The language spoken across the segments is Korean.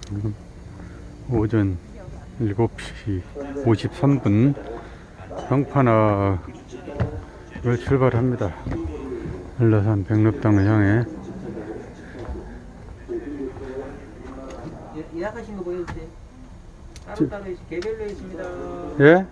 지금 오전 7시 53분 평판악을 출발합니다. 한라산 백록당을 향해 예- 예약하신 거 보여주세요. 따로따로 있- 개별로 있습니다. 예? 예.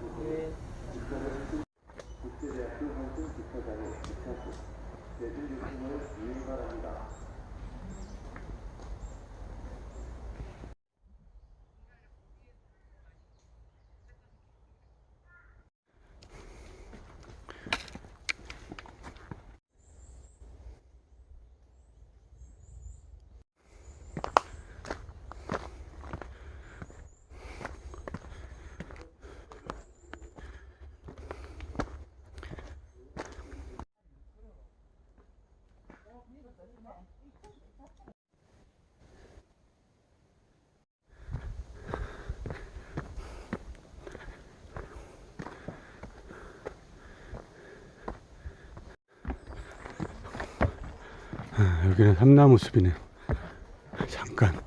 아, 여기는 삼나무 숲이네요. 잠깐.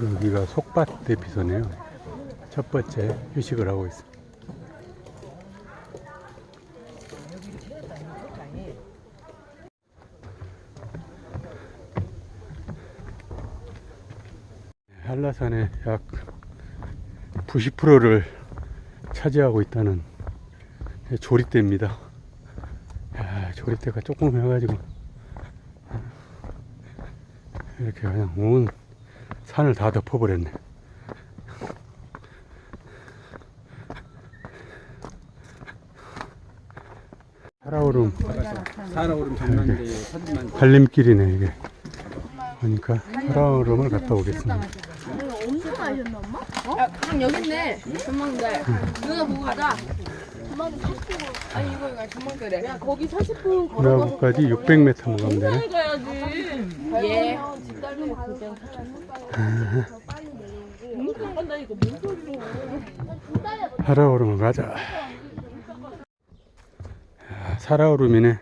여기가 속밭 대피소네요. 첫 번째 휴식을 하고 있습니다. 한라산의 약 90%를 차지하고 있다는 조리대입니다. 야, 조리대가 조금 해가지고 이렇게 그냥 온 산을 다 덮어버렸네. 살아오름 살아오름 전망대 사진만 갈림길이네 이게. 그러니까 살아오름을 갔다 오겠습니다. 마셨나 엄마? 어? 야 그럼 여기 있네 전망대 누나 보고 가자 전망대 40분 아니 이거 이거 전망대래 야 거기 40분 그라고까지 600m 가면 되네. 가야지 예 살아오름을 가자. 야, 살아오름이네.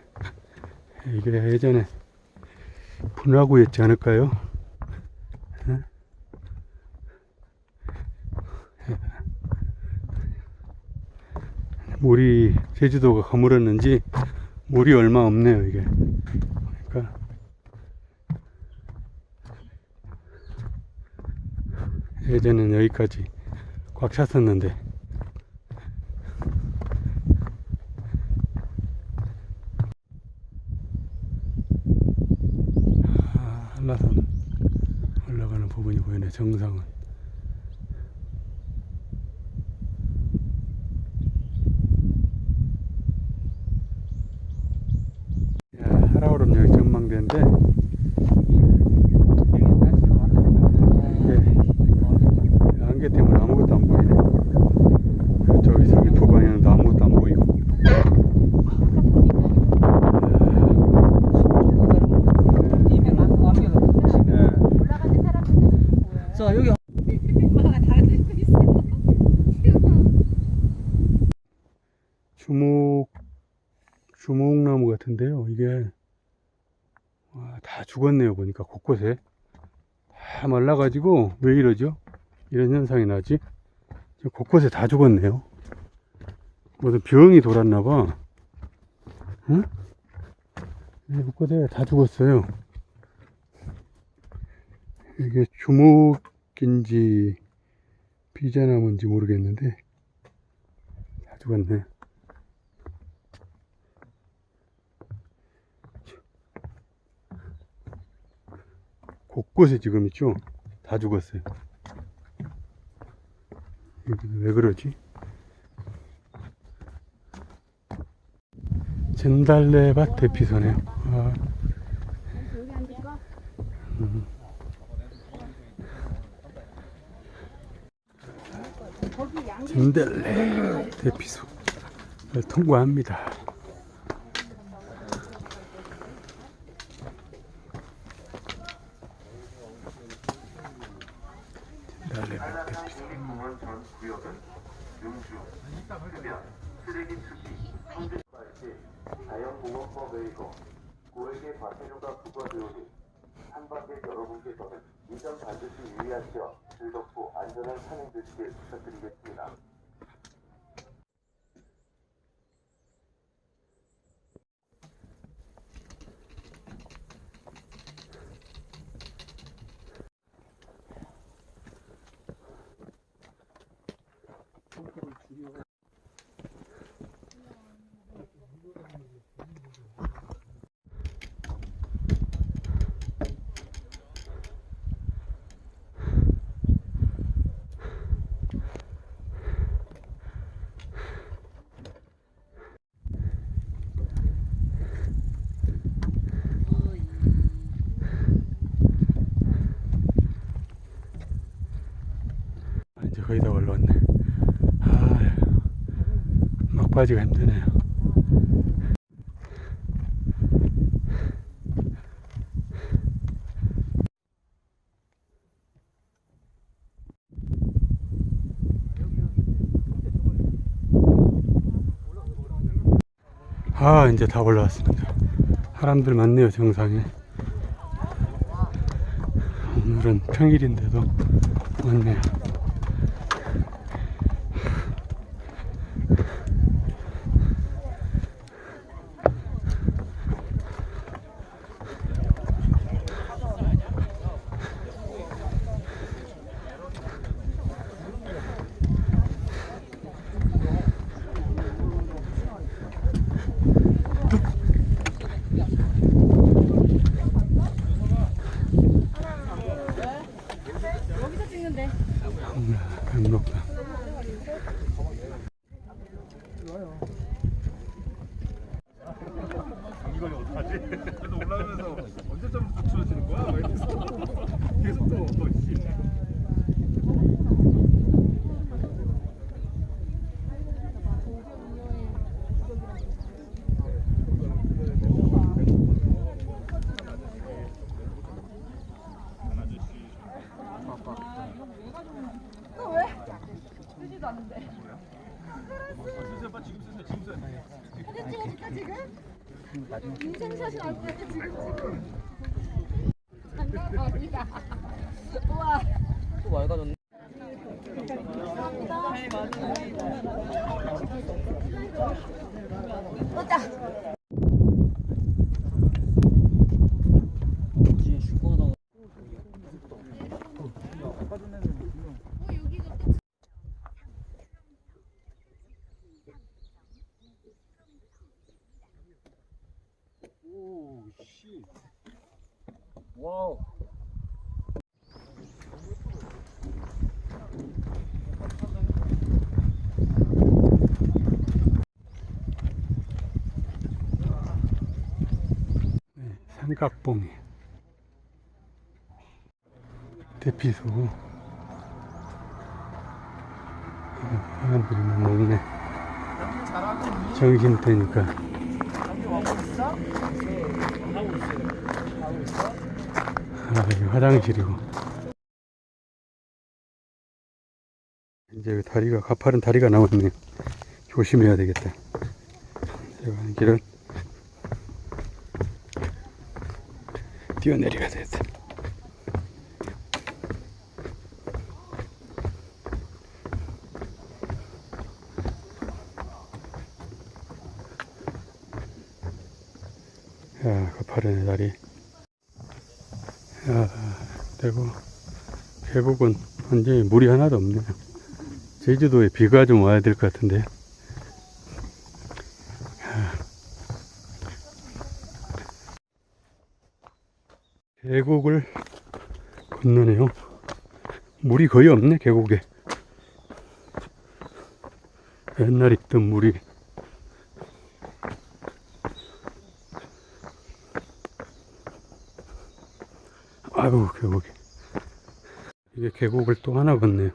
이게 예전에 분화구였지 않을까요? 응? 물이 제주도가 가물었는지 물이 얼마 없네요 이게. 그러니까. 예전엔 여기까지 꽉 찼었는데. 아, 한라산 올라가는 부분이 보이네 정상은 야, 하라오름 여기 전망대인데 이게 안개 때문에 아무것도 안 보이네 저기 서귀포 방향도 아무것도 안 보이고 자 여기 주목 주목나무 같은데요. 이게 와, 다 죽었네요. 보니까 곳곳에 다 말라 가지고 왜 이러죠? 이런 현상이 나지? 곳곳에 다 죽었네요. 무슨 병이 돌았나봐. 응? 네, 곳곳에 다 죽었어요. 이게 주목인지 비자나무인지 모르겠는데 다 죽었네. 곳곳에 지금 있죠? 다 죽었어요. 왜 그러지? 젠달레밭 대피소네요. 아, 음. 젠달레 대피소를 통과합니다. 젠달레밭 대피소. 국립공원 전 구역은 자연보건법 외이고 고액의 과태료가 부과되오니 한반대 여러분께서는 이점 반드시 유의하시어 즐겁고 안전한 산행 되시길 부탁드리겠습니다. 거의 다 올라왔네. 아, 막바지가 힘드네요. 아, 이제 다 올라왔습니다. 사람들 많네요, 정상에. 오늘은 평일인데도 많네요. 강록당. 그래도 올라오면서 언제쯤부터 추워지는 거야? 막 이러면서 계속 또 씨. 인생샷이 안 보여 지금 지금. 언니가. 우와. 또 맑아졌네. 뒤에 슈퍼하다가 와우. 네, 삼각봉이 대피소고 어, 사람들이 너무 많네. 정신 되니까. 아 화장실이고. 이제 그 다리가 가파른 다리가 나왔네 조심해야 되겠다. 제가 가는 길은 뛰어내려야 되겠다. 야, 가파르네 다리. 야, 대구 계곡은 완전히 물이 하나도 없네요. 제주도에 비가 좀 와야 될 것 같은데. 계곡을 건너네요. 물이 거의 없네, 계곡에. 옛날 있던 물이. 아유, 계곡이. 이게 계곡을 또 하나 건네요.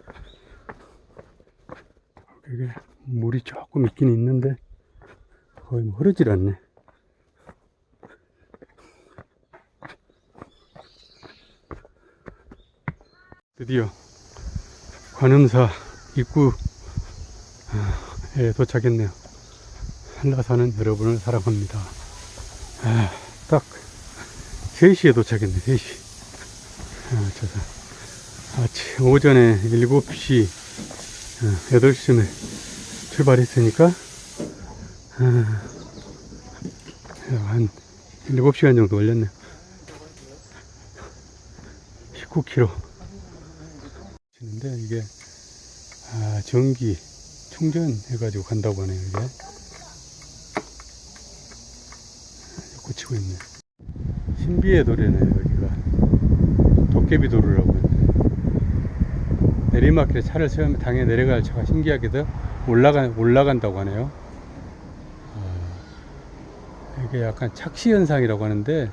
이게 물이 조금 있긴 있는데, 거의 뭐 흐르질 않네. 드디어 관음사 입구 예, 도착했네요. 한라산은 여러분을 사랑합니다. 아, 딱 3시에 도착했네, 3시. 아, 저, 아침, 오전에 7시, 어, 8시쯤에 출발했으니까, 아, 한 7시간 정도 걸렸네요. 19km. 근데 이게, 아, 전기 충전 해가지고 간다고 하네요, 이게. 고치고 있네. 신비의 도래네요, 여기가. 도깨비 도로라고 하는데. 내리막길에 차를 세우면 당연히 내려갈 차가 신기하게도 올라가, 올라간다고 하네요. 아, 이게 약간 착시 현상이라고 하는데,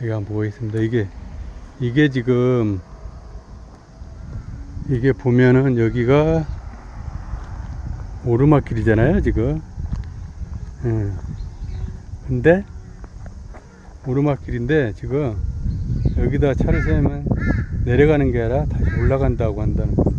여기 한번 보겠습니다. 이게, 이게 지금, 이게 보면은 여기가 오르막길이잖아요, 지금. 예. 근데, 오르막길인데 지금 여기다 차를 세우면 내려가는 게 아니라 다시 올라간다고 한다는 거.